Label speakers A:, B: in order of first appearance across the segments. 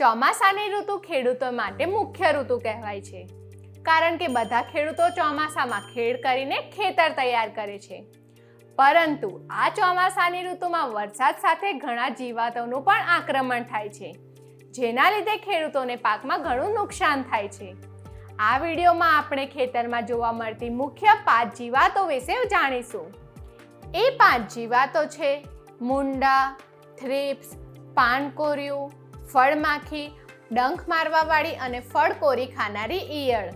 A: ચોમાસાની ઋતુ ખેડૂતો માટે મુખ્ય ઋતુ કહેવાય છે. કારણ કે બધા ખેડૂતો ચોમાસામાં ખેડ કરીને ખેતર તૈયાર કરે છે. પરંતુ આ ચોમાસાની ઋતુમાં વરસાદ સાથે ઘણા જીવાતોનું પણ આક્રમણ થાય છે. જેના લીધે ખેડૂતોને પાકમાં ઘણું નુકસાન થાય છે. આ વિડીયોમાં આપણે ખેતરમાં જોવા મળતી મુખ્ય પાંચ જીવાતો વિશે જાણીશું. એ પાંચ જીવાતો છે, મુંડા, થ્રિપ્સ પાનકોરિયું ફળમાખી ડંખ મારવાવાળી અને ફળકોરી ખાનારી ઈયળ.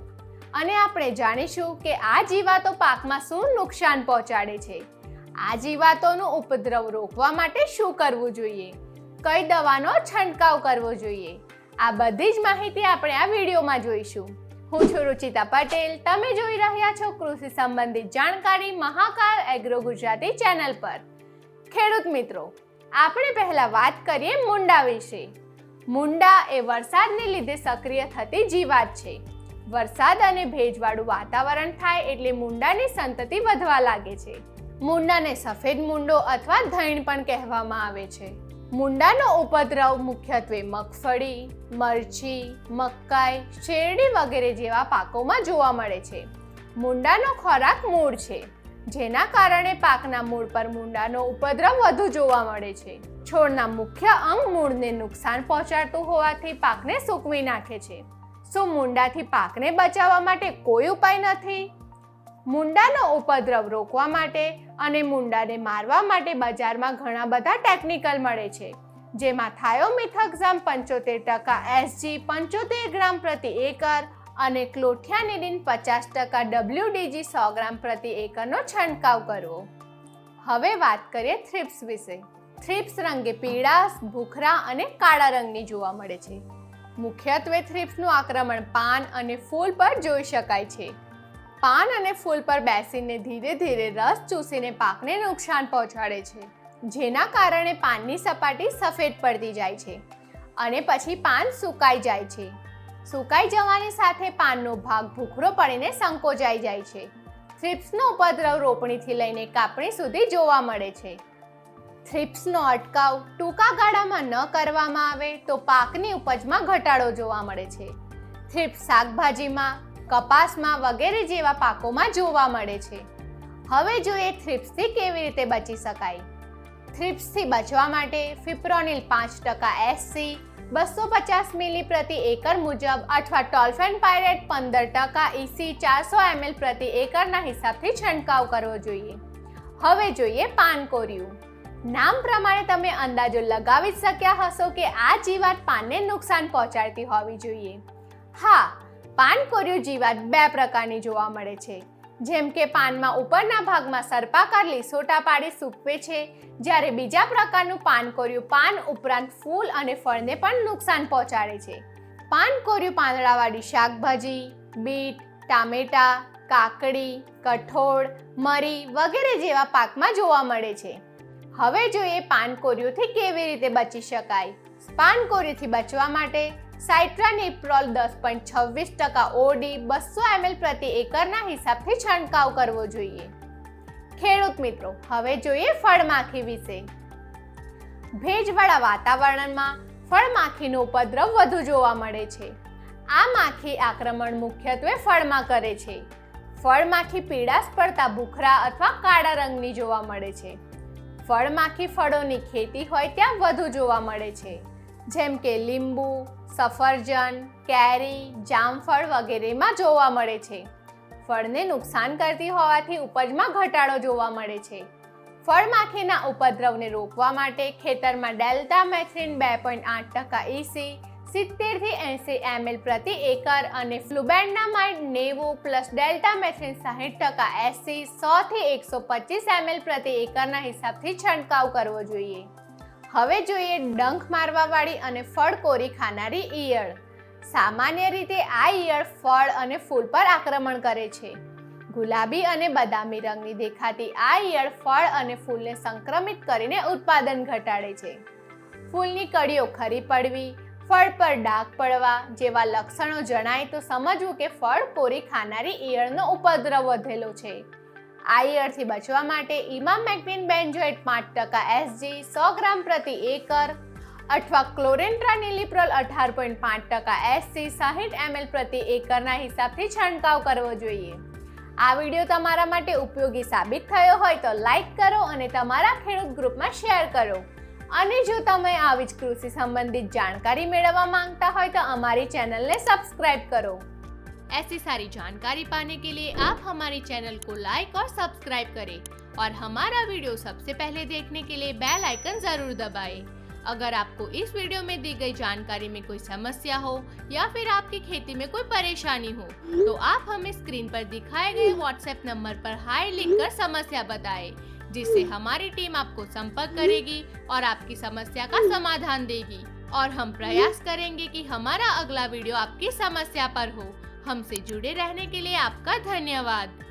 A: અને આપણે જાણીશું કે આ જીવાતો પાકમાં શું નુકસાન પહોંચાડે છે. આ જીવાતોનું ઉપદ્રવ રોકવા માટે શું કરવું જોઈએ? કઈ દવાનો છંટકાવ કરવો જોઈએ? આ બધી જ માહિતી આપણે આ વિડીયોમાં જોઈશું. હું છું રુચિતા પટેલ. તમે જોઈ રહ્યા છો કૃષિ સંબંધિત જાણકારી મહાકાલ એગ્રો ગુજરાતી ચેનલ પર. ખેડૂત મિત્રો, આપણે પહેલા વાત કરીએ મુંડા વિશે. મુંડા એ વરસાદને લીધે સક્રિય થતી જીવાત છે. વરસાદ અને ભેજવાળું વાતાવરણ થાય એટલે મુંડાની સંતતિ વધવા લાગે છે. મુંડાને સફેદ મુંડો અથવા ધૈણ પણ કહેવામાં આવે છે. મુંડાનો ઉપદ્રવ મુખ્યત્વે મગફળી, મરચી, મકાઈ, શેરડી વગેરે જેવા પાકોમાં જોવા મળે છે. મુંડાનો ખોરાક મૂળ છે. જેના કારણે પાકના મૂળ પર મૂંડાનો ઉપદ્રવ વધુ જોવા મળે છે. છોડના મુખ્ય અંગ મૂળને નુકસાન પહોંચાડતું હોવાથી પાકને સૂકવી નાખે છે. શું મુંડાથી પાકને બચાવવા માટે કોઈ ઉપાય નથી? મુંડાનો ઉપદ્રવ રોકવા માટે અને મુંડાને મારવા માટે બજારમાં ઘણા બધા ટેકનિકલ મળે છે. જેમાં થાયોમિથક્ઝામ પંચોતેર ટકા એસજી પંચોતેર ગ્રામ પ્રતિ એકર અને ક્લોથિયાનિડિન પચાસ ટકા ડબલ્યુડીજી સો ગ્રામ પ્રતિ એકરનો છંટકાવ કરવો. હવે વાત કરીએ થ્રિપ્સ વિશે. થ્રિપ્સ રંગે પીળા ભૂખરા અને કાળા રંગની જોવા મળે છે. મુખ્યત્વે થ્રિપ્સનું આક્રમણ પાન અને ફૂલ પર જોઈ શકાય છે. પાન અને ફૂલ પર બેસીને ધીરે ધીરે રસ ચૂસીને પાકને નુકસાન પહોંચાડે છે, જેના કારણે પાનની સપાટી સફેદ પડતી જાય છે અને પછી પાન સુકાઈ જાય છે. સુકાઈ જવાની સાથે પાનનો ભાગ ભૂખરો પડીને સંકોચાઈ જાય છે. થ્રિપ્સનો ઉપદ્રવ રોપણીથી લઈને કાપણી સુધી જોવા મળે છે. થ્રિપ્સનો અટકાવ ટૂંકા ગાળામાં ન કરવામાં આવે તો પાકની ઉપજમાં ઘટાડો જોવા મળે છે. થ્રિપ્સ શાકભાજીમાં, કપાસમાં વગેરે જેવા પાકોમાં જોવા મળે છે. હવે જોઈએ થ્રિપ્સથી કેવી રીતે બચી શકાય. થ્રિપ્સથી બચવા માટે ફિપ્રોનિલ પાંચ ટકા એસસી બસો પચાસ મિલી પ્રતિ એકર મુજબ અથવા ટોલ્ફેન પાયરેટ પંદર ટકા ઇસી ચારસો એમએલ પ્રતિ એકરના હિસાબથી છંટકાવ કરવો જોઈએ. હવે જોઈએ પાનકોરિયું. નામ પ્રમાણે તમે અંદાજો લગાવી જ શક્યા હશો કે આ જીવાત પાનને નુકસાન પહોંચાડતી હોવી જોઈએ. હા, પાનકોરિયું જીવાત બે પ્રકારની જોવા મળે છે. જેમ કે પાનમાં ઉપરના ભાગમાં સર્પાકાર લીસોટા પાડી સૂકવે છે. જ્યારે બીજા પ્રકારનું પાનકોરિયું પાન ઉપરાંત ફૂલ અને ફળને પણ નુકસાન પહોંચાડે છે. પાનકોરિયું પાંદડાવાળી શાકભાજી, બીટ, ટામેટા, કાકડી, કઠોળ, મરી વગેરે જેવા પાકમાં જોવા મળે છે. હવે જોઈએ પાનકોરિયુંથી કેવી રીતે બચી શકાય. પાનકોરિયુંથી બચવા માટે સાઇટ્રાનિપ્રોલ દસ પોઈન્ટ છવ્વીસ ટકા ઓડી બસો એમએલ પ્રતિ એકરના હિસાબથી છંટકાવ કરવો જોઈએ. ખેડૂત મિત્રો, હવે જોઈએ ફળમાખી વિશે. ભેજવાળા વાતાવરણમાં ફળમાખીનો ઉપદ્રવ વધુ જોવા મળે છે. આ માખી આક્રમણ મુખ્યત્વે ફળમાં કરે છે. ફળમાખી પીળાશ પડતા ભૂખરા અથવા કાળા રંગની જોવા મળે છે. ફળમાખી ફળોની ખેતી હોય ત્યાં વધુ જોવા મળે છે. જેમ કે લીંબુ, સફરજન, કેરી, જામફળ વગેરેમાં જોવા મળે છે. ફળને નુકસાન કરતી હોવાથી ઉપજમાં ઘટાડો જોવા મળે છે. ફળમાખીના ઉપદ્રવને રોકવા માટે ખેતરમાં ડેલ્ટા મેથ્રિન બે પોઈન્ટ આઠ ટકા ઇસી સિત્તેરથી એંસી એમએલ પ્રતિ એકર અને ફ્લુબેન્ડામાઇડ નેવું પ્લસ ડેલ્ટા મેથ્રિન સાહીઠ ટકા એસી સોથી એકસો પચીસ એમએલ પ્રતિ એકરના હિસાબથી છંટકાવ કરવો જોઈએ. હવે જોઈએ ડંખ મારવાવાળી અને ફળ કોરી ખાનારી ઈયળ. સામાન્ય રીતે આ ઈયળ ફળ અને ફૂલ પર આક્રમણ કરે છે. ગુલાબી અને બદામી રંગની દેખાતી આ ઈયળ ફળ અને ફૂલને સંક્રમિત કરીને ઉત્પાદન ઘટાડે છે. ફૂલની કળીઓ ખરી પડવી, ફળ પર ડાઘ પડવા જેવા લક્ષણો જણાય તો સમજવું કે ફળ કોરી ખાનારી ઈયળનો ઉપદ્રવ વધેલો છે. આયરથી બચવા માટે ઇમામ મેગ્નિન બેન્જોએટ પાંચ ટકા એસજી સો ગ્રામ પ્રતિ એકર અથવા ક્લોરેન્ટ્રા નિલિપ્રોલ અઢાર પોઈન્ટ પાંચ ટકા એસસી સાહીઠ એમએલ પ્રતિ એકરના હિસાબથી છંટકાવ કરવો જોઈએ. આ વીડિયો તમારા માટે ઉપયોગી સાબિત થયો હોય તો લાઇક કરો અને તમારા ખેડૂત ગ્રુપમાં શેર કરો. અને જો તમે આવી જ કૃષિ સંબંધિત જાણકારી મેળવવા માંગતા હોય તો અમારી ચેનલને સબસ્ક્રાઇબ કરો. ऐसी सारी जानकारी पाने के लिए आप हमारे चैनल को लाइक और सब्सक्राइब करें और हमारा वीडियो सबसे पहले देखने के लिए बेल आइकन ज़रूर दबाएँ। अगर आपको इस वीडियो में दी गई जानकारी में कोई समस्या हो या फिर आपकी खेती में कोई परेशानी हो तो आप हमें स्क्रीन पर दिखाए गए व्हाट्सएप नंबर पर हाई लिख कर समस्या बताएँ, जिससे हमारी टीम आपको संपर्क करेगी और आपकी समस्या का समाधान देगी। और हम प्रयास करेंगे कि हमारा अगला वीडियो आपकी समस्या पर हो। हमसे जुड़े रहने के लिए आपका धन्यवाद